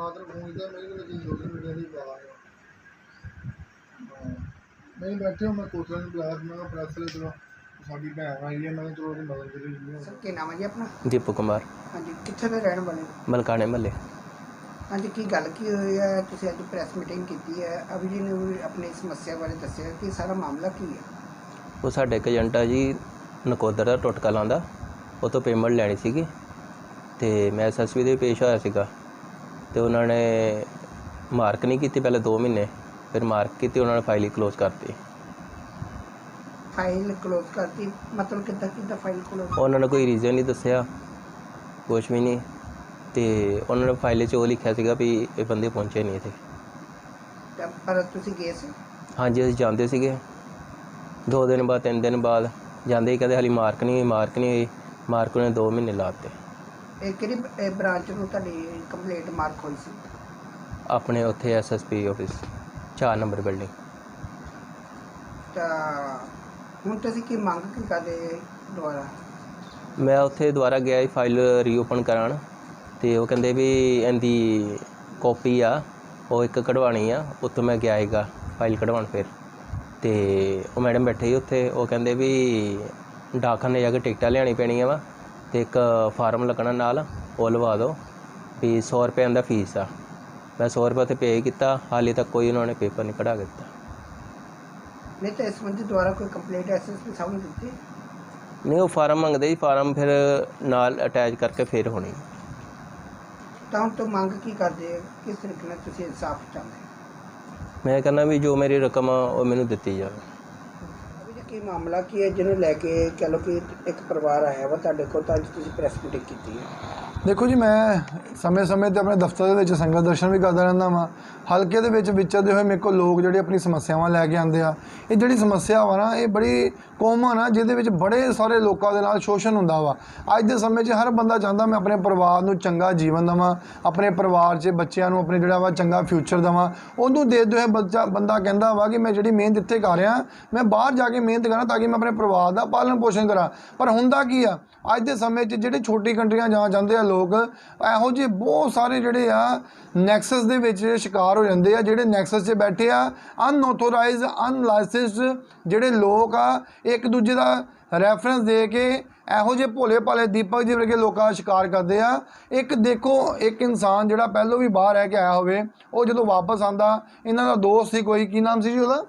ਮੇਰੇ ਕੋਲ ਜੀ ਸੋਸ਼ਲ ਮੀਡੀਆ ਦੀ ਆਵਾਜ਼ ਆ ਨਹੀਂ ਬੈਠੇ ਹੋ ਮੈਂ ਕੋਟਲਾ ਨੂੰ ਬੁਲਾਇਆ ਸੀ, ਮੈਂ ਕਿਹਾ ਪ੍ਰੈਸ ਲੈ ਚਲੋ ਸਾਡੀ ਭੈਣ ਆਈ ਹੈ ਮੈਂ ਕਿਹਾ ਚਲੋ ਉਹਦੀ ਮਦਦ ਕਰੀ ਜੀ ਸਰ ਕੀ ਨਾਮ ਹੈ ਜੀ ਆਪਣਾ? ਦੀਪਕ ਕੁਮਾਰ। ਹਾਂਜੀ ਕਿੱਥੇ ਦੇ ਰਹਿਣ ਵਾਲੇ? ਹੋ? ਮਲਕਾਣੇ ਮਹੱਲੇ। ਹਾਂਜੀ ਕੀ ਗੱਲ ਕੀ ਹੋਈ ਹੈ? ਤੁਸੀਂ ਅੱਜ ਪ੍ਰੈਸ ਮੀਟਿੰਗ ਕੀਤੀ ਹੈ। ਅਭੀ ਜੀ ਨੇ ਵੀ ਆਪਣੀ ਸਮੱਸਿਆ ਬਾਰੇ ਦੱਸਿਆ ਕਿ ਸਾਰਾ ਮਾਮਲਾ ਕੀ ਹੈ? ਉਹ ਸਾਡੇ ਇੱਕ ਏਜੰਟ ਆ ਜੀ ਨਕੋਦਰ ਦਾ ਟੁਟਕਾ ਲਾਉਂਦਾ ਉਹ ਤੋਂ ਪੇਮੈਂਟ ਲੈਣੀ ਸੀਗੀ। ਤੇ ਮੈਂ ਐਸਐਸਪੀ ਦੇ ਪੇਸ਼ ਹੋਇਆ ਸੀਗਾ। ਤੇ ਉਹਨਾਂ ਨੇ ਮਾਰਕ ਨਹੀਂ ਕੀਤੀ ਪਹਿਲੇ 2 ਮਹੀਨੇ ਫਿਰ ਮਾਰਕ ਕੀਤੀ ਉਹਨਾਂ ਨੇ ਫਾਈਲ ਹੀ ਕਲੋਜ਼ ਕਰਤੀ। ਫਾਈਲ ਕਲੋਜ਼ ਕਰਤੀ? ਮਤਲਬ ਕਿੱਦਾਂ ਕਿੱਦਾਂ ਫਾਈਲ ਕਲੋਜ਼ ਉਹਨਾਂ ਨੇ ਕੋਈ ਰੀਜ਼ਨ ਨਹੀਂ ਦੱਸਿਆ ਕੁਛ ਵੀ ਨਹੀਂ। ਤੇ ਉਹਨਾਂ ਨੇ ਫਾਈਲ 'ਚ ਉਹ ਲਿਖਿਆ ਸੀਗਾ ਵੀ ਇਹ ਬੰਦੇ ਪਹੁੰਚੇ ਨਹੀਂ ਇੱਥੇ। ਪਰ ਤੁਸੀਂ ਗਏ ਸੀ? ਹਾਂਜੀ ਅਸੀਂ ਜਾਂਦੇ ਸੀਗੇ। ਦੋ ਦਿਨ ਬਾਅਦ ਤਿੰਨ ਦਿਨ ਬਾਅਦ ਜਾਂਦੇ ਹੀ ਕਹਿੰਦੇ ਹਾਲੀ ਮਾਰਕ ਨਹੀਂ ਹੋਈ ਮਾਰਕ ਨਹੀਂ ਹੋਈ। ਮਾਰਕ ਉਹਨੇ 2 ਮਹੀਨੇ ਲਾਤੇ ਇਹ ਕਿਹੜੀ ਬ੍ਰਾਂਚ ਨੂੰ ਤੁਹਾਡੀ ਕੰਪਲੀਟ ਮਾਰਕ ਹੋਈ ਸੀ? ਆਪਣੇ ਉੱਥੇ ਐਸਐਸਪੀ ਆਫਿਸ 4 ਨੰਬਰ ਬਿਲਡਿੰਗ ਤਾਂ ਹੁਣ ਤੁਸੀਂ ਕੀ ਮੰਗ ਕੀ ਕਰਦੇ ਦੁਆਰਾ? ਮੈਂ ਉੱਥੇ ਦੁਬਾਰਾ ਗਿਆ ਫਾਈਲ ਰੀਓਪਨ ਕਰਾਉਣ ਤੇ ਉਹ ਕਹਿੰਦੇ ਵੀ ਇਹਦੀ ਕਾਪੀ ਆ ਉਹ ਇੱਕ ਕਢਵਾਣੀ ਆ ਉੱਥੋਂ ਮੈਂ ਗਿਆ ਹੈਗਾ ਫਾਈਲ ਕਢਵਾਉਣ ਫਿਰ। ਤੇ ਉਹ ਮੈਡਮ ਬੈਠੇ ਸੀ ਉੱਥੇ ਉਹ ਕਹਿੰਦੇ ਵੀ ਡਾਕਖਾਨੇ ਜਾ ਕੇ ਟਿਕਟਾਂ ਲਿਆਣੀ ਪੈਣੀਆਂ ਵਾ ਤੇ ਇੱਕ ਫਾਰਮ ਲੱਗਣਾ ਨਾਲ ਉਹ ਲਵਾ ਦਿਓ ਵੀ 100 ਰੁਪਏ ਦਾ ਫੀਸ ਆ। ਮੈਂ 100 ਰੁਪਏ ਤੇ ਪੇ ਕੀਤਾ ਹਾਲੇ ਤੱਕ ਕੋਈ ਉਹਨਾਂ ਨੇ ਪੇਪਰ ਨਹੀਂ ਕਢਾ ਦਿੱਤਾ। ਨਹੀਂ ਤਾਂ ਇਸ ਸੰਬੰਧੀ ਦੁਆਰਾ ਕੋਈ ਕੰਪਲੀਟ ਐਸਐਸਪੀ ਸਾਹਮਣੇ ਦਿੱਤੀ? ਨਹੀਂ ਉਹ ਫਾਰਮ ਮੰਗਦੇ ਸੀ ਫਾਰਮ ਫਿਰ ਨਾਲ ਅਟੈਚ ਕਰਕੇ ਫਿਰ ਹੋਣੀ। ਤਾਂ ਹੁਣ ਤੋਂ ਮੰਗ ਕੀ ਕਰਦੇ ਹੋ? ਕਿਸ ਤਰੀਕੇ ਨਾਲ ਤੁਸੀਂ ਇਨਸਾਫ ਚਾਹੁੰਦੇ ਹੋ? ਮੈਂ ਕਹਿੰਦਾ ਵੀ ਜੋ ਮੇਰੀ ਰਕਮ ਆ ਉਹ ਮੈਨੂੰ ਦਿੱਤੀ ਜਾਵੇ। ਜੀ ਕੀ ਮਾਮਲਾ ਕੀ ਹੈ ਜਿਹਨੂੰ ਲੈ ਕੇ ਕਹਿ ਲਓ ਕਿ ਇੱਕ ਪਰਿਵਾਰ ਆਇਆ ਵਾ ਤੁਹਾਡੇ ਕੋਲ ਤਾਂ ਅੱਜ ਤੁਸੀਂ ਪ੍ਰੈਸ ਮੀਟਿੰਗ ਕੀਤੀ ਹੈ? ਦੇਖੋ ਜੀ, ਮੈਂ ਸਮੇਂ-ਸਮੇਂ ਤੇ ਆਪਣੇ ਦਫ਼ਤਰ ਦੇ ਵਿੱਚ ਸੰਗਤ ਦਰਸ਼ਨ ਵੀ ਕਰਦਾ ਰਹਿੰਦਾ ਵਾਂ। ਹਲਕੇ ਦੇ ਵਿੱਚ ਵਿਚਰਦੇ ਹੋਏ ਮੇਰੇ ਕੋਲ ਲੋਕ ਜਿਹੜੇ ਆਪਣੀ ਸਮੱਸਿਆਵਾਂ ਲੈ ਕੇ ਆਉਂਦੇ ਆ। ਇਹ ਜਿਹੜੀ ਸਮੱਸਿਆ ਵਾ ਨਾ, ਇਹ ਬੜੀ ਕੋਮਨ ਆ, ਜਿਹਦੇ ਵਿੱਚ ਬੜੇ ਸਾਰੇ ਲੋਕਾਂ ਦੇ ਨਾਲ ਸ਼ੋਸ਼ਣ ਹੁੰਦਾ ਵਾ। ਅੱਜ ਦੇ ਸਮੇਂ 'ਚ ਹਰ ਬੰਦਾ ਚਾਹੁੰਦਾ, ਮੈਂ ਆਪਣੇ ਪਰਿਵਾਰ ਨੂੰ ਚੰਗਾ ਜੀਵਨ ਦੇਵਾਂ, ਆਪਣੇ ਪਰਿਵਾਰ 'ਚ ਬੱਚਿਆਂ ਨੂੰ ਆਪਣੇ ਜਿਹੜਾ ਵਾ ਚੰਗਾ ਫਿਊਚਰ ਦੇਵਾਂ। ਉਹਨੂੰ ਦੇਖਦੇ ਹੋਏ ਬੱਚਾ, ਬੰਦਾ ਕਹਿੰਦਾ ਵਾ ਕਿ ਮੈਂ ਜਿਹੜੀ ਮਿਹਨਤ ਇੱਥੇ ਕਰ ਰਿਹਾ, ਮੈਂ ਬਾਹਰ ਜਾ ਕੇ ਮਿਹਨਤ ਕਰਾਂ ਤਾਂ ਕਿ ਮੈਂ ਆਪਣੇ ਪਰਿਵਾਰ ਦਾ ਪਾਲਣ ਪੋਸ਼ਣ ਕਰਾਂ। ਪਰ ਹੁੰਦਾ ਕੀ ਆ, ਅੱਜ ਦੇ ਸਮੇਂ 'ਚ ਜਿਹੜੇ ਛੋਟੀ ਕੰਟਰੀਆਂ ਜਾ ਜਾਂਦੇ ਆ ਲੋਕ ਇਹੋ ਜਿਹੇ ਬਹੁਤ ਸਾਰੇ ਜਿਹੜੇ ਆ ਨੈਕਸਸ ਦੇ ਵਿੱਚ ਸ਼ਿਕਾਰ ਹੋ ਜਾਂਦੇ ਆ, ਜਿਹੜੇ ਨੈਕਸਸ 'ਚ ਬੈਠੇ ਆ ਅਨਆਥੋਰਾਈਜ਼ਡ ਅਨਲਾਇਸੈਂਸਡ ਜਿਹੜੇ ਲੋਕ ਆ, ਇੱਕ ਦੂਜੇ ਦਾ ਰੈਫਰੈਂਸ ਦੇ ਕੇ ਇਹੋ ਜਿਹੇ ਭੋਲੇ ਭਾਲੇ ਦੀਪਕ ਜੀ ਵਰਗੇ ਲੋਕਾਂ ਦਾ ਸ਼ਿਕਾਰ ਕਰਦੇ ਆ। ਇੱਕ ਦੇਖੋ, ਇੱਕ ਇਨਸਾਨ ਜਿਹੜਾ ਪਹਿਲੋਂ ਵੀ ਬਾਹਰ ਰਹਿ ਕੇ ਆਇਆ ਹੋਵੇ, ਉਹ ਜਦੋਂ ਵਾਪਸ ਆਂਦਾ ਇਹਨਾਂ ਦਾ ਦੋਸਤ ਸੀ ਕੋਈ, ਕੀ ਨਾਮ ਸੀ ਜੀ ਉਹਦਾ?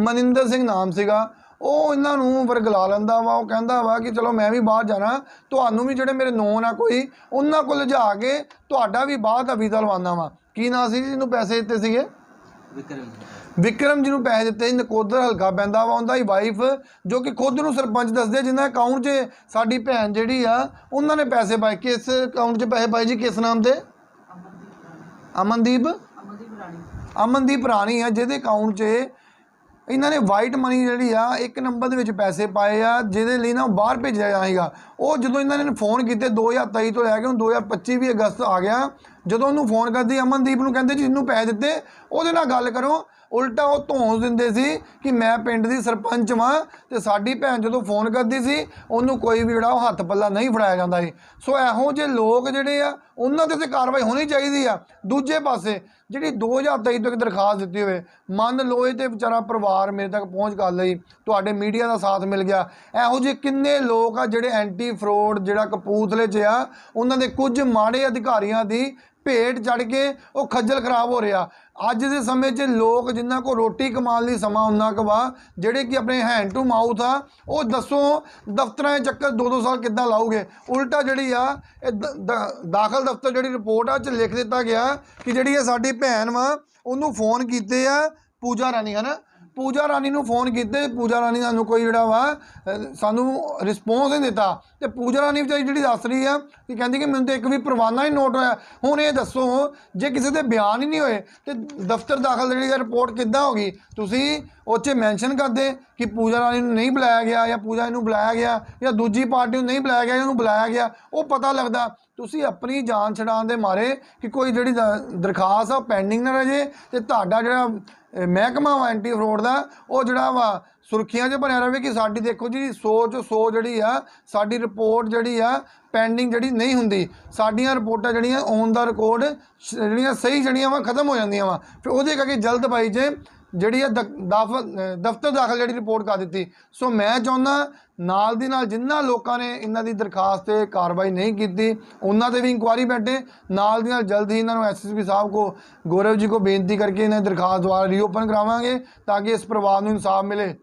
ਮਨਿੰਦਰ ਸਿੰਘ ਨਾਮ ਸੀਗਾ। ਉਹ ਇਹਨਾਂ ਨੂੰ ਵਰਗਲਾ ਲੈਂਦਾ ਵਾ ਉਹ ਕਹਿੰਦਾ ਵਾ ਕਿ ਚਲੋ ਮੈਂ ਵੀ ਬਾਹਰ ਜਾਣਾ ਤੁਹਾਨੂੰ ਵੀ ਜਿਹੜੇ ਮੇਰੇ ਨੋਨ ਆ ਕੋਈ ਉਹਨਾਂ ਕੋਲ ਲਿਜਾ ਕੇ ਤੁਹਾਡਾ ਵੀ ਬਾਹਰ ਦਾ ਵੀਜ਼ਾ ਲਵਾਉਣਾ ਵਾ। ਕੀ ਨਾਂ ਸੀ ਜਿਹਨੂੰ ਪੈਸੇ ਦਿੱਤੇ ਸੀਗੇ? ਵਿਕਰਮ ਜੀ। ਨੂੰ ਪੈਸੇ ਦਿੱਤੇ ਸੀ, ਨਕੋਦਰ ਹਲਕਾ ਪੈਂਦਾ ਵਾ ਉਹਦਾ ਹੀ ਵਾਈਫ ਜੋ ਕਿ ਖੁਦ ਨੂੰ ਸਰਪੰਚ ਦੱਸਦੇ ਜਿਨ੍ਹਾਂ ਅਕਾਊਂਟ 'ਚ ਸਾਡੀ ਭੈਣ ਜਿਹੜੀ ਆ ਉਹਨਾਂ ਨੇ ਪੈਸੇ ਪਾਏ। ਕਿਸ ਅਕਾਊਂਟ 'ਚ ਪੈਸੇ ਪਾਏ ਜੀ? ਕਿਸ ਨਾਮ ਤੇ ਅਮਨਦੀਪ ਅਮਨਦੀਪ? ਰਾਣੀ। ਆ ਜਿਹਦੇ ਅਕਾਊਂਟ 'ਚ ਇਹਨਾਂ ਨੇ ਵਾਈਟ ਮਨੀ ਜਿਹੜੀ ਆ, ਇੱਕ ਨੰਬਰ ਦੇ ਵਿੱਚ ਪੈਸੇ ਪਾਏ ਆ, ਜਿਹਦੇ ਲਈ ਨਾ ਉਹ ਬਾਹਰ ਭੇਜਿਆ ਜਾਏਗਾ। ਉਹ ਜਦੋਂ ਇਹਨਾਂ ਨੇ ਫੋਨ ਕੀਤੇ 2023 ਤੋਂ ਲੈ ਕੇ ਹੁਣ 2025 ਵੀ ਅਗਸਤ ਆ ਗਿਆ ਜਦੋਂ ਉਹਨੂੰ ਫੋਨ ਕਰਦੀ, ਅਮਨਦੀਪ ਨੂੰ ਕਹਿੰਦੇ ਜੀ, ਇਹਨੂੰ ਪੈਸੇ ਦਿੱਤੇ, ਉਹਦੇ ਨਾਲ ਗੱਲ ਕਰੋ। ਉਲਟਾ ਉਹ ਧੌਂਸ ਦਿੰਦੇ ਸੀ ਕਿ ਮੈਂ ਪਿੰਡ ਦੀ ਸਰਪੰਚ ਵਾਂ ਤੇ ਸਾਡੀ ਭੈਣ ਜਦੋਂ ਫੋਨ ਕਰਦੀ ਸੀ, ਉਹਨੂੰ ਕੋਈ ਵੀ ਜਿਹੜਾ ਉਹ ਹੱਥ ਪੱਲਾ ਨਹੀਂ ਫੜਾਇਆ ਜਾਂਦਾ ਸੀ। ਸੋ ਇਹੋ ਜਿਹੇ ਲੋਕ ਜਿਹੜੇ ਆ, ਉਹਨਾਂ ਤੇ ਤੇ ਕਾਰਵਾਈ ਹੋਣੀ ਚਾਹੀਦੀ ਆ। ਦੂਜੇ ਪਾਸੇ, ਜਿਹੜੀ 2023 ਤੋਂ ਇੱਕ ਦਰਖਾਸਤ ਦਿੱਤੀ ਹੋਵੇ, ਮੰਨ ਲਓ ਇਹ ਤੇ ਵਿਚਾਰਾ ਪਰਿਵਾਰ ਮੇਰੇ ਤੱਕ ਪਹੁੰਚ ਕਰ ਲਈ, ਤੁਹਾਡੇ ਮੀਡੀਆ ਦਾ ਸਾਥ ਮਿਲ ਗਿਆ। ਇਹੋ ਜਿਹੇ ਕਿੰਨੇ ਲੋਕ ਆ ਜਿਹੜੇ ਐਂਟੀ ਫਰੋਡ ਜਿਹੜਾ ਕਪੂਰਥਲੇ 'ਚ ਆ, ਉਹਨਾਂ ਦੇ ਕੁਝ ਮਾੜੇ ਅਧਿਕਾਰੀਆਂ ਦੀ ਭੇਟ ਚੜ ਕੇ ਉਹ ਖੱਜਲ ਖਰਾਬ ਹੋ ਰਿਹਾ। ਅੱਜ ਦੇ ਸਮੇਂ 'ਚ ਲੋਕ ਜਿਨ੍ਹਾਂ ਕੋ ਰੋਟੀ ਕਮਾਉਣ ਲਈ ਸਮਾਂ ਉਨਾ ਕੁ ਵਾ, ਜਿਹੜੇ ਕਿ ਆਪਣੇ ਹੈਂਡ ਟੂ ਮਾਊਥ ਆ, ਉਹ ਦੱਸੋ ਦਫ਼ਤਰਾਂ ਦੇ ਚੱਕਰ ਦੋ ਦੋ ਸਾਲ ਕਿੱਦਾਂ ਲਾਓਗੇ ਉਲਟਾ ਜਿਹੜੀ ਆ, ਇਹ ਦ- ਦਾਖਲ ਦਫ਼ਤਰ ਜਿਹੜੀ ਰਿਪੋਰਟ ਆ ਚ ਲਿਖ ਦਿੱਤਾ ਗਿਆ ਕਿ ਜਿਹੜੀ ਇਹ ਸਾਡੀ ਭੈਣ ਵਾ, ਉਹਨੂੰ ਫੋਨ ਕੀਤੇ ਆ ਪੂਜਾ ਰਾਣੀ, ਹਨਾ? ਪੂਜਾ ਰਾਣੀ ਨੂੰ ਫੋਨ ਕੀਤੇ, ਪੂਜਾ ਰਾਣੀ ਸਾਨੂੰ ਕੋਈ ਜਿਹੜਾ ਵਾ ਸਾਨੂੰ ਰਿਸਪੌਂਸ ਨਹੀਂ ਦਿੱਤਾ। ਤੇ ਪੂਜਾ ਰਾਣੀ ਵਿਚਾਰੀ ਜਿਹੜੀ ਦੱਸ ਰਹੀ ਆ ਕਿ ਕਹਿੰਦੀ ਕਿ ਮੈਨੂੰ ਤਾਂ ਇੱਕ ਵੀ ਪਰਵਾਨਾ ਹੀ ਨੋਟ ਹੋਇਆ। ਹੁਣ ਇਹ ਦੱਸੋ, ਜੇ ਕਿਸੇ ਦੇ ਬਿਆਨ ਹੀ ਨਹੀਂ ਹੋਏ ਤੇ ਦਫ਼ਤਰ ਦਾਖਲ ਜਿਹੜੀ ਆ ਰਿਪੋਰਟ ਕਿੱਦਾਂ ਹੋ ਗਈ? ਤੁਸੀਂ ਉਹ 'ਚ ਮੈਂਸ਼ਨ ਕਰਦੇ ਕਿ ਪੂਜਾ ਰਾਣੀ ਨੂੰ ਨਹੀਂ ਬੁਲਾਇਆ ਗਿਆ ਜਾਂ ਪੂਜਾ ਨੂੰ ਬੁਲਾਇਆ ਗਿਆ ਜਾਂ ਦੂਜੀ ਪਾਰਟੀ ਨੂੰ ਨਹੀਂ ਬੁਲਾਇਆ ਗਿਆ ਇਹਨੂੰ ਬੁਲਾਇਆ ਗਿਆ, ਉਹ ਪਤਾ ਲੱਗਦਾ। ਤੁਸੀਂ ਆਪਣੀ ਜਾਨ ਛਡਾਉਣ ਦੇ ਮਾਰੇ ਕਿ ਕੋਈ ਜਿਹੜੀ ਦਰਖਾਸਤ ਆ ਪੈਂਡਿੰਗ ਨਾ ਰਹੇ ਤੇ ਤੁਹਾਡਾ ਜਿਹੜਾ ਮਹਿਕਮਾ ਵਾ ਐਂਟੀ ਫਰੋਡ ਦਾ, ਉਹ ਜਿਹੜਾ ਵਾ ਸੁਰਖੀਆਂ 'ਚ ਬਣਿਆ ਰਵੇ ਕਿ ਸਾਡੀ ਦੇਖੋ ਜੀ 100 ਚੋਂ 100 ਜਿਹੜੀ ਆ, ਸਾਡੀ ਰਿਪੋਰਟ ਜਿਹੜੀ ਆ, ਪੈਂਡਿੰਗ ਜਿਹੜੀ ਨਹੀਂ ਹੁੰਦੀ। ਸਾਡੀਆਂ ਰਿਪੋਰਟਾਂ ਜਿਹੜੀਆਂ ਔਨ ਦਾ ਰਿਕਾਰਡ ਜਿਹੜੀਆਂ ਸਹੀ ਜਿਹੜੀਆਂ ਵਾ, ਖਤਮ ਹੋ ਜਾਂਦੀਆਂ ਵਾ। ਫਿਰ ਉਹਦੇ ਕਰਕੇ ਜਲਦਬਾਜ਼ੀ 'ਚ ਜਿਹੜੀ ਆ ਦਕ- ਦਾਫ- ਦਫ਼ਤਰ ਦਾਖਲ ਜਿਹੜੀ ਰਿਪੋਰਟ ਕਰ ਦਿੱਤੀ। ਸੋ ਮੈਂ ਚਾਹੁੰਦਾ, ਨਾਲ ਦੀ ਨਾਲ ਜਿਨ੍ਹਾਂ ਲੋਕਾਂ ਨੇ ਇਹਨਾਂ ਦੀ ਦਰਖਾਸਤ ਤੇ ਕਾਰਵਾਈ ਨਹੀਂ ਕੀਤੀ, ਉਹਨਾਂ ਤੇ ਵੀ ਇਨਕੁਆਰੀ ਬੈਠੇ। ਨਾਲ ਦੀ ਨਾਲ ਜਲਦ ਹੀ ਇਹਨਾਂ ਨੂੰ ਐਸਐਸਪੀ ਸਾਹਿਬ ਕੋ, ਗੌਰਵ ਜੀ ਕੋ ਬੇਨਤੀ ਕਰਕੇ ਇਹਨਾਂ ਦੀ ਦਰਖਾਸਤ ਦੁਆਰਾ ਰੀਓਪਨ ਕਰਾਵਾਂਗੇ, ਤਾਂ ਕਿ ਇਸ ਪਰਿਵਾਰ ਨੂੰ ਇਨਸਾਫ ਮਿਲੇ।